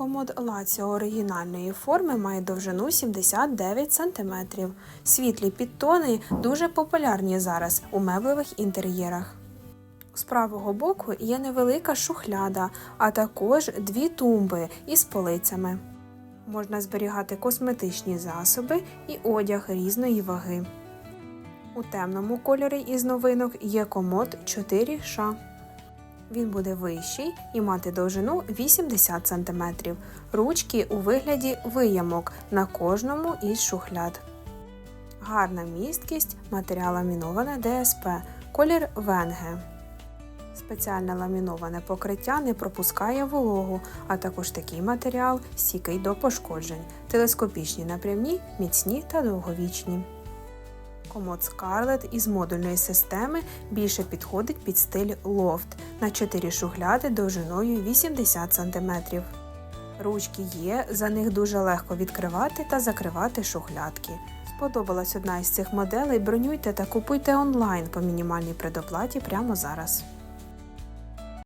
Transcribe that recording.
Комод Лаціо оригінальної форми має довжину 79 см. Світлі підтони дуже популярні зараз у меблевих інтер'єрах. З правого боку є невелика шухляда, а також дві тумби із полицями. Можна зберігати косметичні засоби і одяг різної ваги. У темному кольорі із новинок є комод 4 ша Він буде вищий і мати довжину 80 см. Ручки у вигляді виямок на кожному із шухляд. Гарна місткість, матеріал ламіноване ДСП, колір Венге. Спеціальне ламіноване покриття не пропускає вологу, а також такий матеріал стійкий до пошкоджень, телескопічні напрямні, міцні та довговічні. Комод Scarlett із модульної системи більше підходить під стиль лофт на 4 шухляди довжиною 80 см. Ручки є, за них дуже легко відкривати та закривати шухлядки. Сподобалась одна із цих моделей, бронюйте та купуйте онлайн по мінімальній предоплаті прямо зараз.